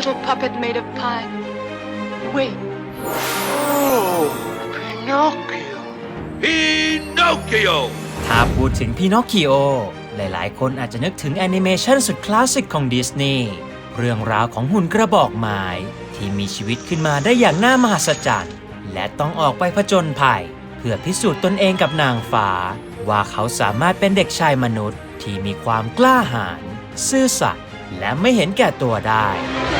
little puppet made of pine. Wait, Oh, Pinocchio. Pinocchio! ถ้าพูดถึงพีนอคคิโอ หลายๆ คนอาจจะนึกถึงแอนิเมชันสุดคลาสสิกของดิสนีย์ เรื่องราวของหุ่นกระบอกไม้ที่มีชีวิตขึ้นมาได้อย่างน่ามหัศจรรย์ และต้องออกไปผจญภัย เพื่อพิสูจน์ตนเองกับนางฟ้า ว่าเขาสามารถเป็นเด็กชายมนุษย์ ที่มีความกล้าหาญซื่อสัตย์และไม่เห็นแก่ตัวได้แต่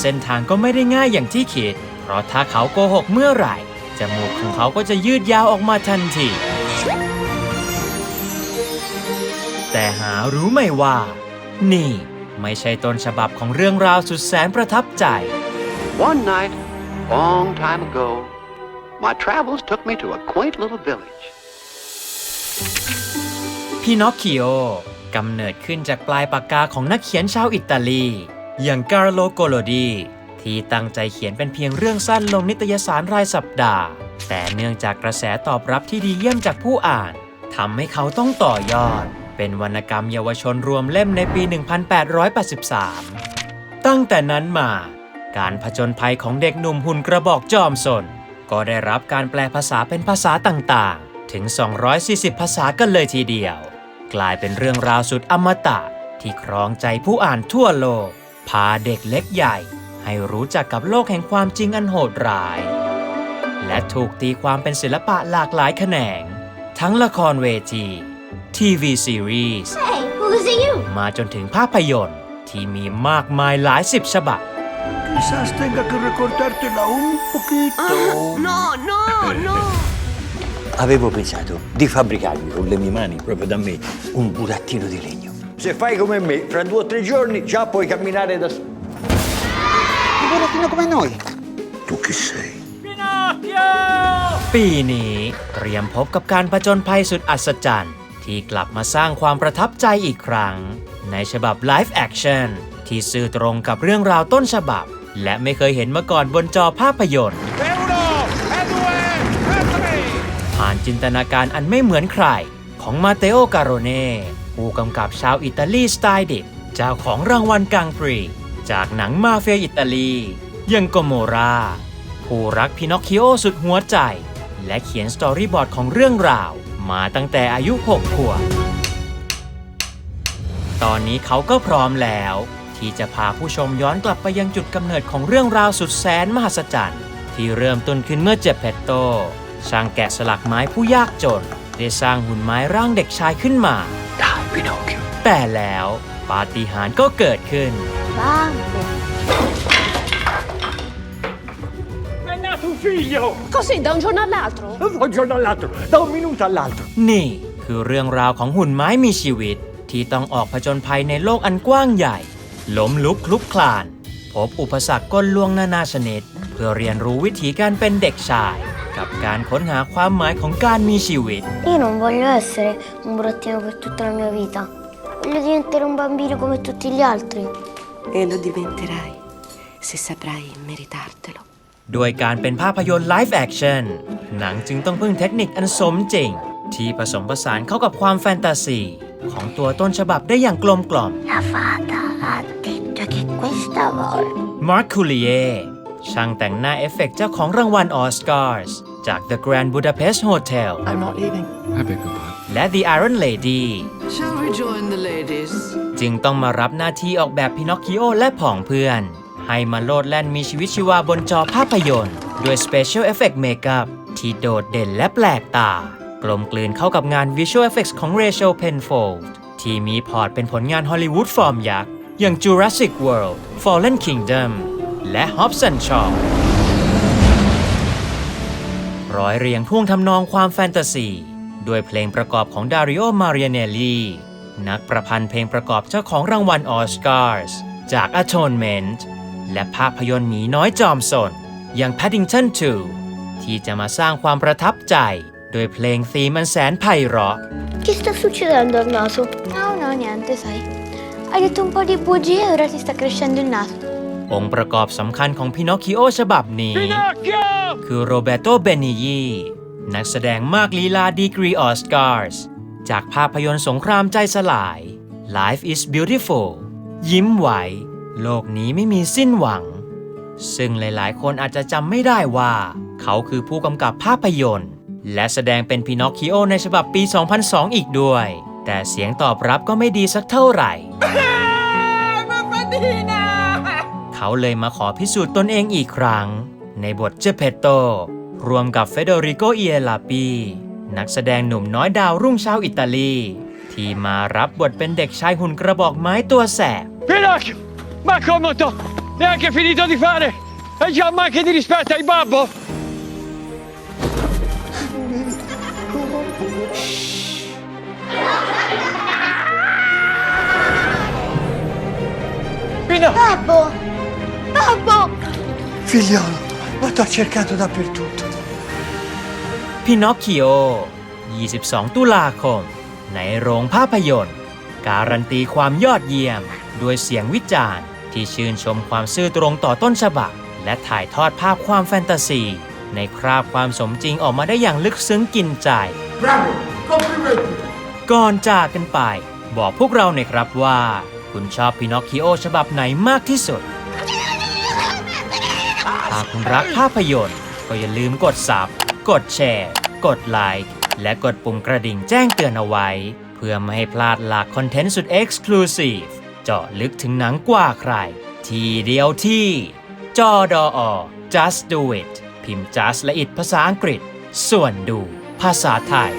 เส้นทางก็ไม่ได้ง่ายอย่างที่คิด เพราะถ้าเขาโกหกเมื่อไหร่ จมูกของเขาก็จะยืดยาวออกมาทันที แต่หารู้ไหมว่า นี่ ไม่ใช่ต้นฉบับของเรื่องราวสุดแสนประทับใจ One night, long time ago, my travels took me to a quaint little village. พีนอคคิโอกำเนิดขึ้นจากปลายปากกาของนักเขียนชาวอิตาลี อย่างการโลโกโลดีที่ตั้งใจเขียนเป็นเพียงเรื่องสั้นลงนิตยสารรายสัปดาห์ แต่เนื่องจากกระแสตอบรับที่ดีเยี่ยมจากผู้อ่านทำให้เขาต้องต่อยอด เป็นวรรณกรรมเยาวชนรวมเล่มในปี 1883 ตั้งแต่นั้นมา การผจญภัยของเด็กหนุ่มหุ่นกระบอกจอมสน ก็ได้รับการแปลภาษาเป็นภาษาต่างๆ ถึง 240 ภาษากันเลยทีเดียว กลายเป็นเรื่องราวสุดอมตะที่ครองใจผู้อ่านทั่วโลก พาเด็กเล็กใหญ่ ให้รู้จักกับโลกแห่งความจริงอันโหดร้าย และถูกตีความเป็นศิลปะหลากหลายแขนง ทั้งละครเวที ทีวีซีรีส์ Hey, who's you? มาจนถึงภาพยนตร์ที่มีมากมายหลายสิบฉบับ Quizás tenga que recortártela un poquito. No, no, no. Avevo pensato di fabbricarmi con le mie mani, proprio da me, un burattino di legno. Se fai come me, fra due o tre giorni già puoi camminare da solo. Un burattino come noi. Tu chi sei? ปีนี้เตรียมพบกับการผจญภัยสุดอัศจรรย์ ที่กลับมาสร้างความประทับใจอีกครั้ง ในฉบับ Live Action ที่สื่อตรงกับเรื่องราวต้นฉบับ และไม่เคยเห็นมาก่อนบนจอภาพยนตร์ ผ่านจินตนาการอันไม่เหมือนใครของมาเตโอการโรเน่ ผู้กำกับชาวอิตาลีสไตล์เดิบเจ้าของรางวัลกังปรี จากหนังมาเฟียอิตาลียังโกโมรา ผู้รักพินอคคิโอสุดหัวใจ และเขียนสตอรี่บอร์ดของเรื่องราว มาตั้งแต่อายุ 6 ขวบ ตอนนี้เขาก็พร้อมแล้ว ที่จะพาผู้ชมย้อนกลับไปยังจุดกำเนิดของเรื่องราวสุดแสนมหัศจรรย์ ที่เริ่มต้นขึ้นเมื่อเจเปตโตช่างแกะสลักไม้ผู้ยากจน ได้สร้างหุ่นไม้ร่างเด็กชายขึ้นมา Pinocchio. แต่แล้วปาฏิหาริย์ก็เกิดขึ้น Bambo. È nato un figlio! Così, da un giorno all'altro? Da un giorno all'altro, da un minuto all'altro. นี่คือเรื่องราวของหุ่นไม้มีชีวิต ที่ต้องออกผจญภัยในโลกอันกว้างใหญ่ล้มลุกคลุกคลาน พบอุปสรรคก้นลวงนานาชนิด เพื่อเรียนรู้วิธีการเป็นเด็กชาย กับการค้นหาความหมายของการมีชีวิต Io non voglio essere un burattino per tutta la mia vita. Voglio diventare un bambino come tutti gli altri. E lo diventerai se saprai meritartelo. ด้วยการเป็นภาพยนตร์ไลฟ์แอคชั่นหนังจึงต้องพึ่งเทคนิคอันสมจริง ที่ผสมผสานเข้ากับความแฟนตาซี ของตัวต้นฉบับได้อย่างกลมกล่อม La fata ha detto che questa volta มาร์คคูลิเย ช่างแต่งหน้าเอฟเฟกต์เจ้าของรางวัลออสการ์สจาก The Grand Budapest Hotel I'm not leaving. I beg your pardon. และ The Iron Lady Shall we join the ladies? จึงต้องมารับหน้าที่ออกแบบพินอคคิโอและผองเพื่อน ให้มาโลดแล่นมีชีวิตชีวาบนจอภาพยนตร์ ด้วย Special Effect Makeup ที่โดดเด่นและแปลกตา กลมกลืนเข้ากับงาน Visual Effects ของ Rachel Penfold ที่มีพอร์ตเป็นผลงานฮอลลีวูดฟอร์มยักษ์ อย่าง Jurassic World Fallen Kingdom และ Hobbs and Shaw ร้อยเรียงท่วงทำนองความแฟนตาซีด้วยเพลงประกอบของดาริโอ มาเรียเนลลีนักประพันธ์เพลงประกอบเจ้าของรางวัลออสการ์สจาก Atonement และภาพยนตร์หมีน้อยจอมสน อย่าง Paddington 2 ที่จะมาสร้างความประทับใจ โดยเพลงธีมันแสนไพเราะ Che sta succedendo al naso? No, no, niente, sai. Hai detto un po' di bugie e ora ti sta crescendo il naso. องค์ประกอบสำคัญของพินอคคิโอฉบับนี้ คือโรเบโตเบนิยีนักแสดงมากลีลาดีกรีออสการ์สจากภาพยนตร์สงครามใจสลาย Life is Beautiful ยิ้มไหว โลกนี้ไม่มีสิ้นหวัง ซึ่งหลายๆ คนอาจจะจำไม่ได้ว่า เขาคือผู้กำกับภาพยนตร์ และแสดงเป็นพินอคคิโอในฉบับปี 2002 อีกด้วย แต่เสียงตอบรับก็ไม่ดีสักเท่าไหร่ เขาเลยมาขอพิสูจน์ตนเองอีกครั้ง ในบทเจเพตโตรวมกับเฟเดริโกเอียลาปีนักแสดงหนุ่มน้อยดาวรุ่งชาวอิตาลี ที่มารับบทเป็นเด็กชายหุ่นกระบอกไม้ตัวแสบ Pinocchio! Ma come t'ho neanche finito di fare? E già manchi di rispetto ai babbo? Pino! Babbo! Babbo! Figliolo, ma t'ho cercato dappertutto. พินอคคิโอ 22 ตุลาคม ในโรงภาพยนตร์ การันตีความยอดเยี่ยม ด้วยเสียงวิจารณ์ ที่ชื่นชมความซื่อตรงต่อต้นฉบับ และถ่ายทอดภาพความแฟนตาซี ในคราบความสมจริงออกมาได้อย่างลึกซึ้งกินใจ Bravo, complimenti. ก่อนจากกันไป บอกพวกเราหน่อยครับว่า คุณชอบพินอคคิโอฉบับไหนมากที่สุด ถ้าคุณรักภาพยนตร์ ก็อย่าลืมกดซับกดแชร์ กดไลค์ และกดปุ่มกระดิ่งแจ้งเตือนเอาไว้ เพื่อไม่ให้พลาดหลากคอนเทนต์สุด Exclusive เจาะลึกถึงหนังกว่าใคร ทีเดียวที่ จอดอ just do it พิมพ์ just และ it ภาษาอังกฤษ ส่วนดูภาษาไทย